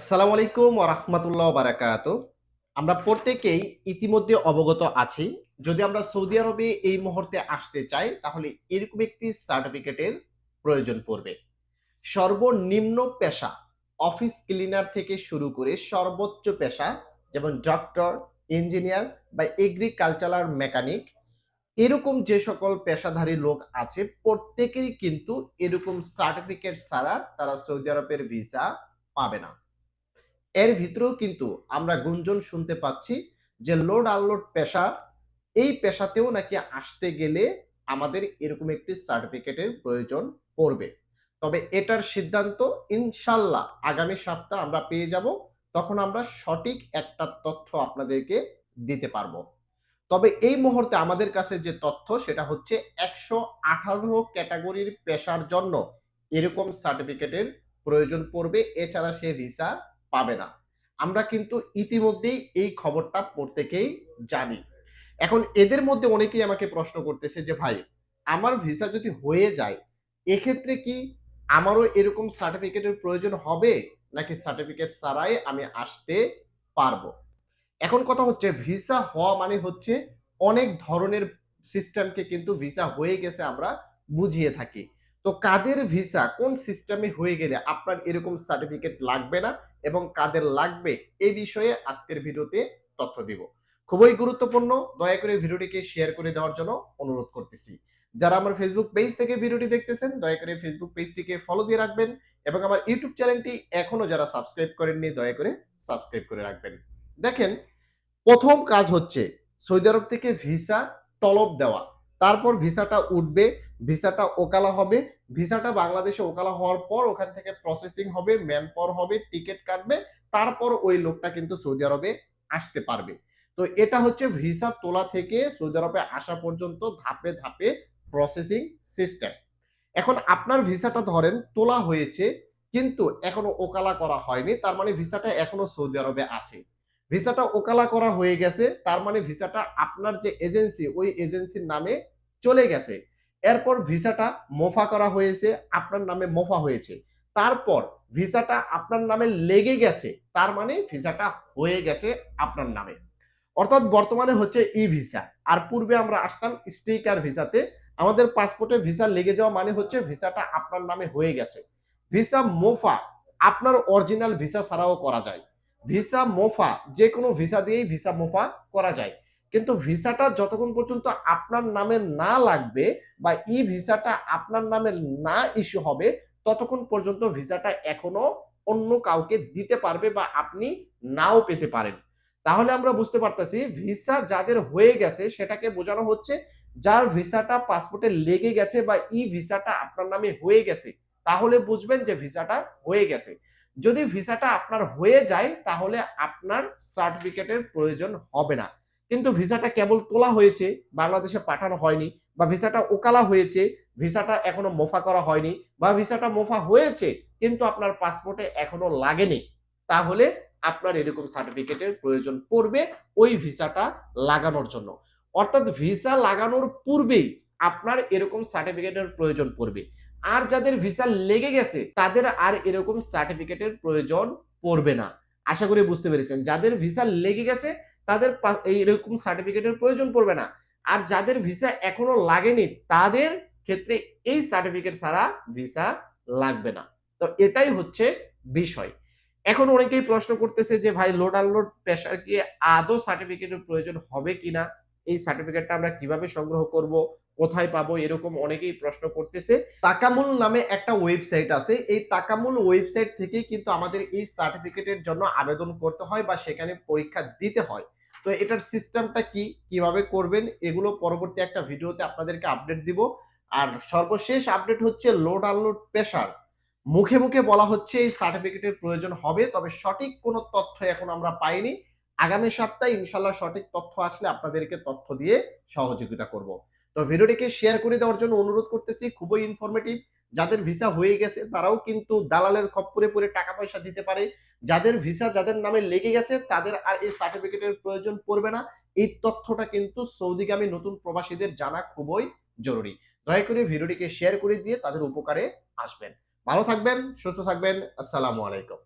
আসসালামু আলাইকুম ওরহমতুল্লাহ বারাকাত আমরা প্রত্যেকেই ইতিমধ্যে অবগত আছি। যদি আমরা সৌদি আরবে এই মুহূর্তে আসতে চাই, তাহলে এরকম একটি সার্টিফিকেটের প্রয়োজন পড়বে। সর্বনিম্ন পেশা, অফিস ক্লিনার থেকে শুরু করে সর্বোচ্চ পেশা, যেমন ডক্টর, ইঞ্জিনিয়ার বা এগ্রিকালচারাল মেকানিক এরকম যে সকল পেশাধারী লোক আছে, প্রত্যেকেরই কিন্তু এরকম সার্টিফিকেট ছাড়া তারা সৌদি আরবের ভিসা পাবে না। এর ভিতরেও কিন্তু আমরা গুঞ্জন শুনতে পাচ্ছি যে লোড আনলোড পেশা, এই পেশাতেও নাকি আসতে গেলে আমাদের এরকম একটি সার্টিফিকেটের প্রয়োজন পড়বে। তবে এটার সিদ্ধান্ত ইনশাল্লাহ আগামী সপ্তাহ আমরা পেয়ে যাব, তখন আমরা সঠিক একটা তথ্য আপনাদেরকে দিতে পারব। তবে এই মুহূর্তে আমাদের কাছে যে তথ্য, সেটা হচ্ছে একশো আঠারো ক্যাটাগরির পেশার জন্য এরকম সার্টিফিকেটের প্রয়োজন পড়বে। এছাড়া সে ভিসা পাবে না। আমরা কিন্তু ইতিমধ্যেই এই খবরটা প্রত্যেকেই জানি। এখন এদের মধ্যে অনেকেই আমাকে প্রশ্ন করতেছে যে, ভাই, আমার ভিসা যদি হয়ে যায়, এক্ষেত্রে কি আমারও এরকম সার্টিফিকেটের প্রয়োজন হবে? নাকি সার্টিফিকেট ছাড়াই আমি আসতে পারব? এখন কথা হচ্ছে, ভিসা হওয়া মানে হচ্ছে অনেক ধরনের সিস্টেমকে কিন্তু ভিসা হয়ে গেছে আমরা বুঝিয়ে থাকি। তো কাদের ভিসা কোন সিস্টেমে হয়ে গেলে আপনার এরকম সার্টিফিকেট লাগবে না এবং কাদের লাগবে এই বিষয়ে আজকের ভিডিওতে তথ্য দিব। খুবই গুরুত্বপূর্ণ, দয়া করে ভিডিওটিকে শেয়ার করে দেওয়ার জন্য অনুরোধ করতেছি। যারা আমার ফেসবুক পেজ থেকে ভিডিওটি দেখতেছেন, দয়া করে ফেসবুক পেজটিকে ফলো দিয়ে রাখবেন এবং আমার ইউটিউব চ্যানেলটি এখনও যারা সাবস্ক্রাইব করেননি, দয়া করে সাবস্ক্রাইব করে রাখবেন। দেখেন, প্রথম কাজ হচ্ছে সৌদি আরব থেকে ভিসা তলব দেওয়া। তারপর ভিসাটা উঠবে, ভিসাটা ওকালা হবে। ভিসাটা বাংলাদেশে ওকালা হওয়ার পর ওখান থেকে প্রসেসিং হবে ম্যান পাওয়ার হবে টিকিট কাটবে, তারপর ওই লোকটা কিন্তু সৌদি আরবে আসতে পারবে। তো এটা হচ্ছে ভিসা তোলা থেকে সৌদি আরবে আসা পর্যন্ত ধাপে ধাপে প্রসেসিং সিস্টেম এখন আপনার ভিসাটা ধরেন তোলা হয়েছে, কিন্তু এখনও ওকালা করা হয়নি, তার মানে ভিসাটা এখনও সৌদি আরবে আছে। ভিসাটা ওকালা করা হয়ে গেছে, তার মানে ভিসাটা আপনার যে এজেন্সি, ওই এজেন্সির নামে চলে গেছে। এরপর ভিসাটা মোফা করা হয়েছে, আপনার নামে মোফা হয়েছে। তারপর ভিসাটা আপনার নামে লেগে গেছে, তার মানে ভিসাটা হয়ে গেছে আপনার নামে। অর্থাৎ বর্তমানে হচ্ছে ই ভিসা আর পূর্বে আমরা আসতাম স্টিকার ভিসাতে, আমাদের পাসপোর্টে ভিসা লেগে যাওয়া মানে হচ্ছে ভিসাটা আপনার নামে হয়ে গেছে। ভিসা মোফা, আপনার অরিজিনাল ভিসা ছাড়াও করা যায়। ভিসা মোফা যে কোনো ভিসা দিয়েই ভিসা মোফা করা যায়। কিন্তু ভিসাটা যতক্ষণ পর্যন্ত আপনার নামে না লাগবে বা ই ভিসাটা আপনার নামে না ইস্যু হবে, ততক্ষণ পর্যন্ত ভিসাটা এখনও অন্য কাউকে দিতে পারবে বা আপনি নাও পেতে পারেন। তাহলে আমরা বুঝতে পারতেছি, ভিসা যাদের হয়ে গেছে, সেটাকে বোঝানো হচ্ছে যার ভিসাটা পাসপোর্টে লেগে গেছে বা ই ভিসাটা আপনার নামে হয়ে গেছে, তাহলে বুঝবেন যে ভিসাটা হয়ে গেছে। যদি ভিসাটা আপনার হয়ে যায়, তাহলে আপনার সার্টিফিকেটের প্রয়োজন হবে না। কিন্তু ভিসাটা কেবল তোলা হয়েছে, বাংলাদেশে পাঠানো হয়নি, বা ভিসাটা ওকালা হয়েছে, ভিসাটা এখনও মোফা করা হয়নি, বা ভিসাটা মোফা হয়েছে, কিন্তু আপনার পাসপোর্টে এখনও লাগেনি, তাহলে আপনার এরকম সার্টিফিকেটের প্রয়োজন পড়বে ওই ভিসাটা লাগানোর জন্য। অর্থাৎ ভিসা লাগানোর পূর্বেই আপনার এরকম সার্টিফিকেটের প্রয়োজন পড়বে। আর যাদের ভিসা লেগে গেছে, তাদের আর এরকম সার্টিফিকেটের প্রয়োজন পড়বে না। আশা করি বুঝতে পেরেছেন। যাদের ভিসা লেগে গেছে, তাদের এরকম সার্টিফিকেটের প্রয়োজন পড়বে না। আর যাদের ভিসা এখনও লাগেনি, তাদের ক্ষেত্রে এই সার্টিফিকেট ছাড়া ভিসা লাগবে না। তো এটাই হচ্ছে বিষয়। এখন অনেকেই প্রশ্ন করতেছে যে, ভাই লোড আনলোড পেশার কি আদৌ সার্টিফিকেটের প্রয়োজন হবে কিনা? এই সার্টিফিকেটটা আমরা কীভাবে সংগ্রহ করব, কোথায় পাবো, এরকম অনেকেই প্রশ্ন করতেছে। তাকামুল নামে একটা ওয়েবসাইট আছে। এই তাকামুল ওয়েবসাইট থেকে কিন্তু আমাদের এই সার্টিফিকেটের জন্য আবেদন করতে হয় বা সেখানে পরীক্ষা দিতে হয়। তো এটার সিস্টেমটা কি, কীভাবে করবেন, এগুলো পরবর্তী একটা ভিডিওতে আপনাদেরকে আপডেট দিব। আর সর্বশেষ আপডেট হচ্ছে লোড আনলোড পেশার মুখে মুখে বলা হচ্ছে এই সার্টিফিকেটের প্রয়োজন হবে, তবে সঠিক কোনো তথ্য এখন আমরা পাইনি। আগামী সপ্তাহে ইনশাল্লাহ সঠিক তথ্য আসলে আপনাদেরকে তথ্য দিয়ে সহযোগিতা করব। তো ভিডিওটিকে শেয়ার করে দেওয়ার জন্য অনুরোধ করতেছি, খুবই ইনফরমেটিভ যাদের ভিসা হয়ে গেছে, তারাও কিন্তু দালালের খপ্পরে পরে টাকা পয়সা দিতে পারে। যাদের ভিসা যাদের নামে লেগে গেছে, তাদের আর এই সার্টিফিকেটের প্রয়োজন পড়বে না। এই তথ্যটা কিন্তু সৌদিগামী নতুন প্রবাসীদের জানা খুবই জরুরি। দয়া করে ভিডিওটিকে শেয়ার করে দিয়ে তাদের উপকারে আসবেন। ভালো থাকবেন, সুস্থ থাকবেন। আসসালামু আলাইকুম।